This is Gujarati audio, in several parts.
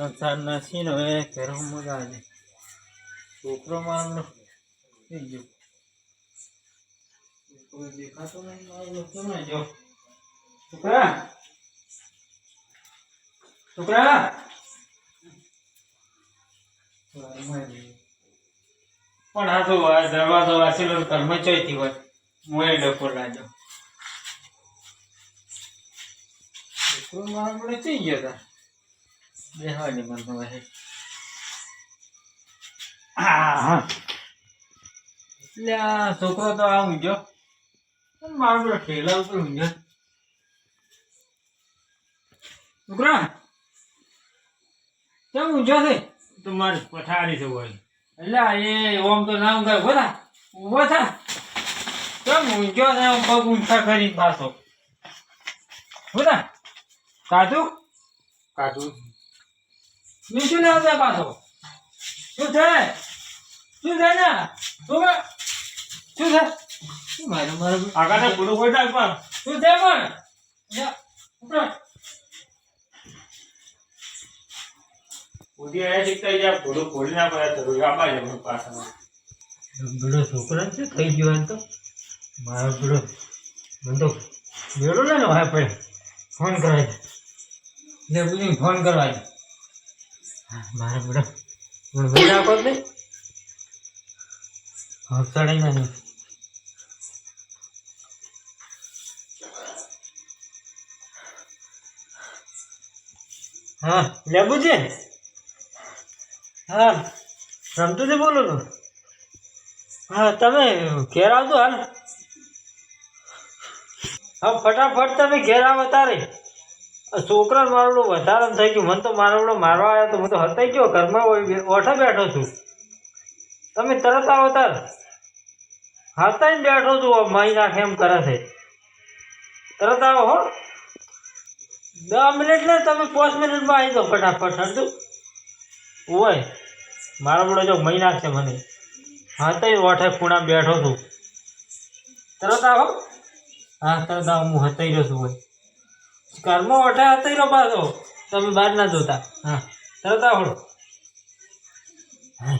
સંસાર નથી ને હવે ઘર મજા આવે. છોકરો મારો થઈ ગયો કોઈ જો છોકરા! છોકરા! પણ આ તો દરવાજો ઘરમાં ચોઈથી હોય મોએ ડકો લાગ્યો. છોકરો મારા થઈ ગયો તા? બેહવાની મન એટલે આ છોકરો તો આ ઊંઘ્યો. મારો પેલો ઠેલા ઉપર ઊંઘ્યો. છોકરા કેમ ઊંઘ્યો છે? તો મારી પથારી છે હોય એટલે એ ઓમ તો ના ઊંઘાય. ઊભો થા. ઊભો થા. કેમ ઊંઘ્યો છે? આમ પગ ઊંચા કરી પાછો. ઊભો થા. કાઢું. મીઠું ના આવતા પાછો? શું થાય? શું થાય ને? છોકરા શું થાય? મારે મારે? આગળ તો પૂરું કોઈ પર શું થાય પણ. ઉડી આયા શીખતા જ્યાં પૂરું ફોડી ના પડે તો ગાબા જવું પાછળ પેલો છોકરા છે થઈ ગયો એમ તો. મારો પેલો મને તો મેળો ને ભાઈ પડે. ફોન કરાય. ને બધું ફોન કરવા છે મારા બેડો મને બેડા આપો ને ચડાઈ ના હા, લેબુજી? હા, રમતુજી બોલું છું? હા, તમે ઘેર આવજો હાલ. હા, ફટાફટ તમે ઘેર આવો તારે. છોકરા મારવડો વધારે થઈ ગયું. મને તો મારવડો મારવા આવ્યો તો હું તો હતાઈ ગયો. ઘરમાં ઓઠે બેઠો છું. તમે તરત આવો તાર. હતાઈને બેઠો છું. માઈ નાખે એમ કરે છે. તરત આવો હો. દસ મિનિટ ને તમે પાંચ મિનિટમાં આવી દો ફટાફટ સમજો હોય મારો મારવડો જો મહી નાખશે મને. હા તો ઓઠે ખૂણા બેઠો છું. તરત આવો. હા, તરત આવો. હું હતાઈ રહ્યો છું ભાઈ ઘરમાં ઓઠે હતા રો પાછો તમે બહાર ના જોતા. હા. તરત આવો હા.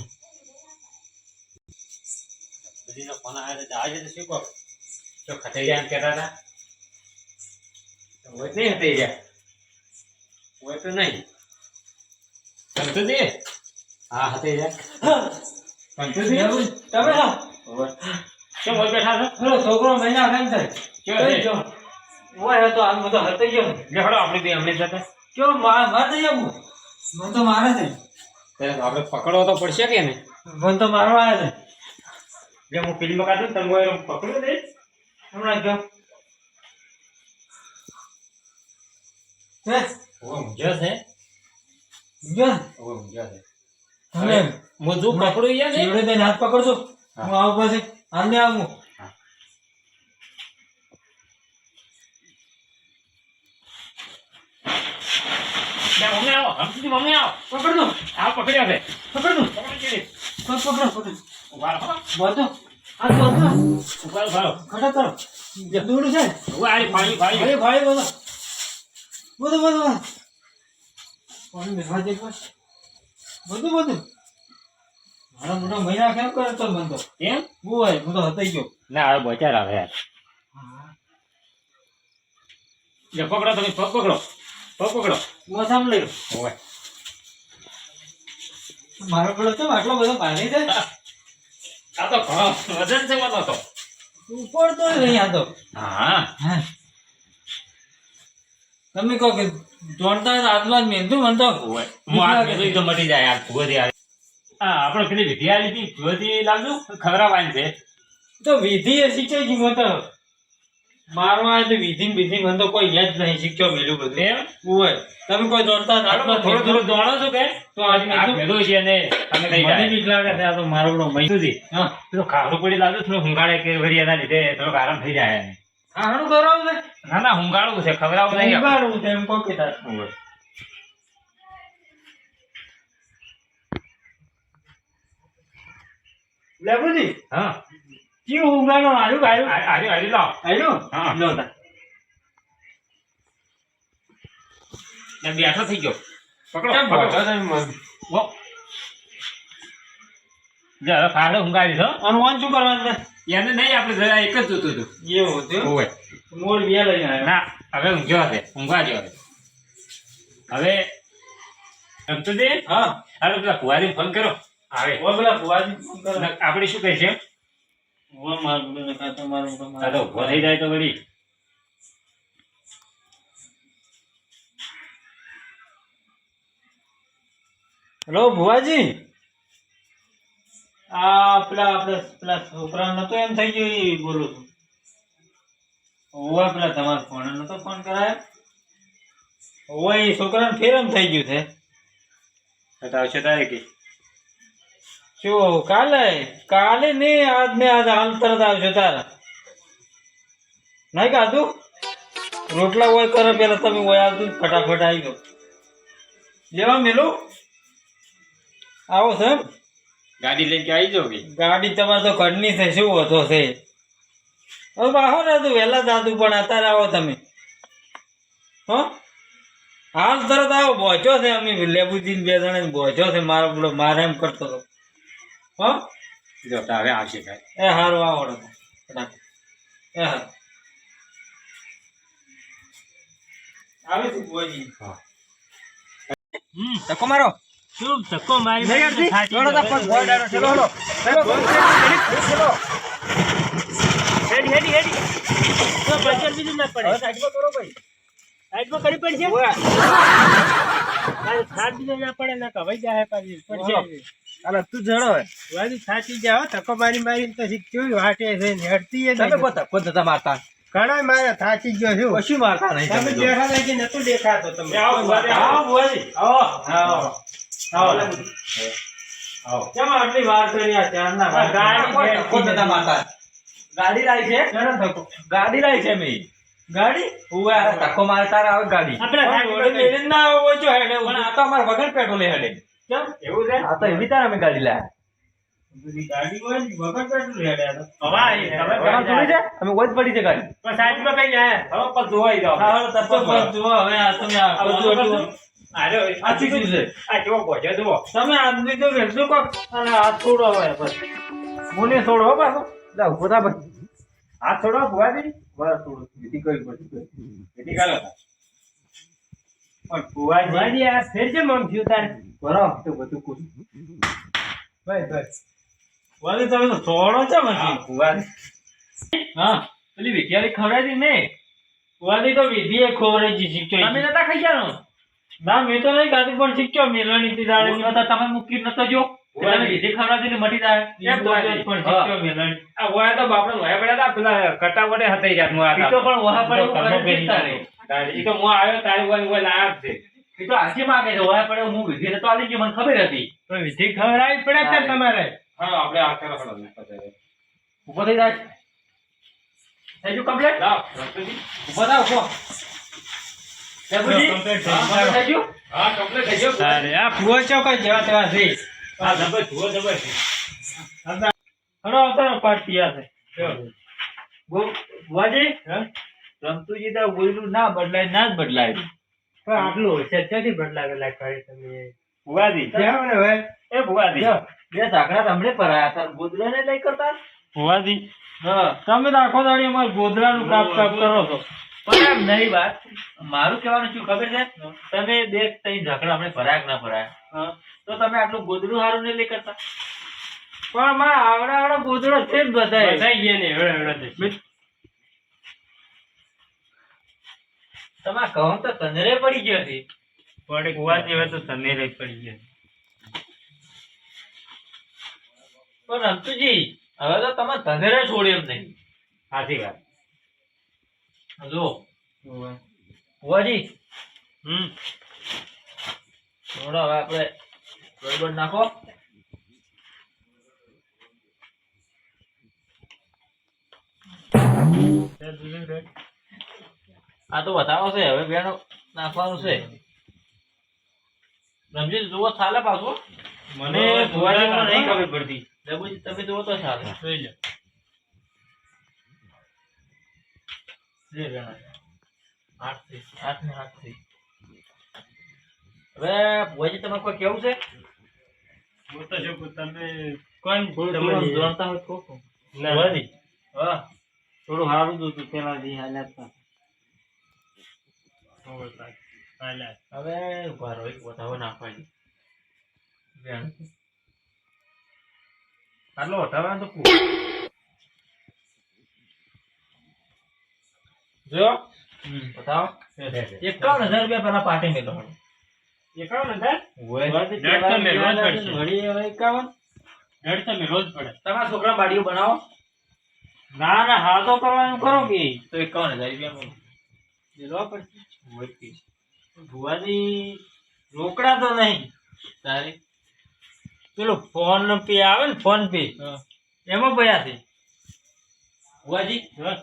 ફોન આવ્યો તો આજે તો શીખો તો ખટાઈ જાય એમ કહેતા હતા. તો હોય નહીં હટાઈ હોય તો નહીં. કંતુજી હા હટાઈ એવું તમે હા. હોય. બેઠા છો? છોકરો મહિના કેમ થાય. જો. ઓય તો આમ તો હતો ગયો. લે હળો આપણે બે માર માર દઈ આવું મન તો મારે છે. ત્યારે આપણે પકડવો તો પડશે કે ને મન તો મારવા આવ્યા છે. જે હું ફિલ્મ કાઢું તમે પકડ્યું ને. હમણાં ગયો હે? ઓ ઊંઝો છે? ગયો ઓ ઊંઝો છે. તમે મોજું પકડું યાર ને? ચીવડે હાથ પકડજો. હા. આવું પછી. આમને આવું. મમ્મી આવો હમણાં મમ્મી આવો પકડજો આ પકડ્યો છે પકડી છે. પકડ પકડો પકડ ઊભા રહો બધો હાથ બધો ઊભા ઊભા ખડા કરો દૂર છે ઊભા રહી, પાણી ભાઈ ભાઈ ભાઈ બોલો પાણી બેસવા દે બધું બધું મારા મોટા મહિના કેમ કરે તો મને તો એમ ઓય હું તો હતાઈ ગયો ના હવે બચાર આવે યાર પકડો તમે પગ પકડો પકડો. હું લઈ ઓય. મારો પેલો તો આટલો બધો પાણી છે? આ તો ઘણો વજન છે મને તો. ઉપડતો નહીં આ તો. હા. હા. તમે કહો કે જોડતા હોય હાથમાં જ મેંધું મને તો હોય હું આ કીધું તો મટી જાય યાર ભૂગોથી આવે હા આપણે પેલી વિધિ આવી હતી ભૂગોથી લાવજો ખવડાવવાની છે. તો વિધિ એ શીખે જીવો તો મારવા તો વિધિ ને મને તો કોઈ યાદ નહીં શીખ્યો મેલું બધું. એમ? ઓય તમે કોઈ દોડતા હોય થોડું થોડું દોડો છો કે તો આજ મેં ભેગું છે ને તમે મને જાય. લાગે છે આ તો મારો પેલો મહી હા. પેલું ખારું પડી લાવજો થોડું હુંગાડે કે વળી એના લીધે થોડોક આરામ થઈ જાય કરાવું છે? ના ના હુંગાડવું છે નહીં એમ કે તાર. લેબુજી? હા. કેવું ઉગાડો આવ્યું આવ્યું આ- આર્યું આર્યું લાવો આવ્યું હા. લો. ને બેઠો થઈ ગયો પકડો પકડો જરા ફાળે મને? વો. જા, હવે ફાડો ઊંઘાડી દો. અને વાન શું કરવાનું? એને નહીં આપણે જરા એક જ જોતું હતું એવું હતું. મોડ બે લઈ ના હવે ઊંઘ્યો હશે ઊંઘવા જો હવે રમતું દે હા અરે પેલા ફુવારીને ફોન કરો આવે ઓ પેલા ફુવાજી ફોન કરો આપણે શું કહે છે ઓ માર બેટા કાં તો મારું આ તો ઊભો થઈ જાય તો વળી. હેલો ભુવાજી. આ પેલા આપણે પેલા છોકરા નતો એમ થઈ ગયો એ બોલું છું. ઓવા પેલા તમારા ફોન નતો ફોન કરાય? ઓવા એ છોકરાને ફેર એમ થઈ ગયું છે. આવશે તારે કે. શું કાલે? કાલે નહીં આજ ને આજ હાલ તરત આવશે તારા. નહીં કાધું? રોટલા હોય કરે પેલા તમે હોય આવતું ફટાફટ આવી ગયો જેવા મેલું? આવો છે એમ? ગાડી લઈને કે આવી જાવ ગાડી તમારે તો ઘરની છે શું હતો છે? હવે બાહો દાદુ વહેલા દાદુ પણ અત્યારે આવો તમે. હો? હાલ તરત આવો બોચો છે અમે લેબુજીને બે જણા બોચો છે મારો પેલો મારે એમ કરતો હતો. હો? જો હવે આવશે ભાઈ. એ સારું આવો. એ હારું. આવે છે બુઆજી. ધક્કો મારો. શું ધક્કો મારી દોડો તો ગયો. પગ ડાયરો. ચલો, ચલો, ચલો, ચલો. હેડી હેડી હેડી તો બચર બીજું ના પડે. સાઈડમાં કરો ભાઈ. સાઈડમાં કરી પડશે? ઓય. તારે થાક ના પડે ના કવાઈ જાય પાછી. પડશે. હાલો, તું જણો હવે. વાલી થાકી તકો ધક્કો મારી મારીને તો કેવી વાટે છે ને હેડતી એ તમે. કોણ ધક્કો નતા મારતા? ઘણા મારે થાકી ગયો છું કશું મારતા નહીં તમે દેખા લાગે બેઠા કે નતું દેખાતો તમે આવો આવો બુઆજી. આવો આવો આવો આવો. કેમ આટલી વાર કરી આ ચારના વાર? ગાડી કોણ ધક્કો નતા મારતા? ગાડી લાવી છે. ગાડી લાવી છે મેં ગાડી ઉવે, તકો ધક્કો મારતા આવે ગાડી આપણે ના આવો જો હેડે પણ આ તો અમાર વગર પેટ્રોલ હેડે કેમ? એવું છે? આ તો એવી તારે અમે ગાડી લાયા ગાડી હોય ને વગર પેટ્રોલ હેડે આ તો. તમે અમે ઓજ પડી છે ગાડી. પણ સાઈડમાં કઈ જાય. હવે પણ ધોવાઈ જાઓ હવે તરતો પર જુઓ, હવે આ તમે આ આ બધું બધું. અરે આ ચીકુ છે. આ જો પહોંચ્યો જુઓ. તમે આદમી તો વેચો કોક. અને હાથ છોડો હવે બસ. મુને છોડો હો પાછો. લા ઊભો થા ભાઈ. હાથ છોડો ભુવાજી? બસ થોડું. વિધિ કરવી પછી કાઢો. પણ ભુવાજી આ ફેર કેમ આમ થયું તાર? બરાબર તો બધું કુછ ભાઈ બસ. વાલી તમે તો છોડો છે મને ભુવાજી. હા પેલી વિદ્યાર્થી ખવડાવી ને? વાલી તો વિધિએ ખોવરાઈ શીખ્યો તમે નતા ખાઈ જાણો ના મેં તો નહીં ખાધું પણ શીખ્યો મેલવાની થી દાડે તમે મૂકી નતો જો ઊભો થઈ જાય. થઈ ગયું કમ્પ્લેટ ઊભો થા ઊભો. લેબુજી? થઈ ગયું. હા કમ્પ્લીટ થઈ ગયો? આ ફુવા ચોકઈ જેવા તેવા છે? હા જબર જુઓ જબર છે. બુવાજી રમતુજી તો બોલ્યું ના બદલાય ના જ બદલાય. પણ આટલું ક્યાંથી બદલાવેલા કરી તમે? ભુવાજી. એ ભુવાજી. બે ઝાકડા તમને પરાયા હતા. ગોદડા ને લઈ કરતા? ભુવાજી હા. તમે તો આખો દાડી અમારે ગોદરાનું કાપ કાપ કરો છો. પણ એમ નહીં વાત. મારું કહેવાનું શું ખબર છે? તમે બે ત્રણ ઝાકડા અમને ભરાયા ના ભરાયા. તો તમે આટલું ગોદડું સારું નહીં કરતા પણ મારા આવડા આવડા ગોદડો છે જ બધા. બધાઈ ગયા ને એવડે એવડે તમે કહો તો તંદરે પડી ગયો છે. પણ ભુવાજી હવે તો તંદરે પડી ગયા પણ રમતુજી હવે તો તમે તંદરે છોડ્યો એમ નહીં. સાચી વાત. જો ભુવાજી હમ. થોડો હવે આપણે ગડબડ નાખો. આ તો બતાવો છે હવે બેનો નાખવાનું છે. રમજી જુઓ ચાલે પાછું. મને નહીં ખબર પડતી. રઘુજી તમે જુઓ તો ચાલે. જોઈ લો. બેનો. આઠથી આઠ ને આઠથી હવે ભોજી તમારે કોઈ કેવું છે? હું તો તમે કોણ તમે જાણતા હોય તો ના. ભુવાજી. હા. થોડું સારું જ પેલા જે હાલ્યા હતા. હોવે, રહો એક વધાવો નાખવાની આટલો હટાવવાનો તો કુ જો. બતાવો એકાવન હજાર રૂપિયા પેલા પાટી મેલો તમારા છોકરા બાડીઓ બનાવો. ના ના હા તો કરવાનું કરો કે. તો એકાવન હજાર રૂપિયા પડશે ભુવાજી રોકડા તો નહીં. તારે? પેલો ફોન પે આવે ને ફોન પે. એમાં પડ્યા છે. ભુવાજી? હા.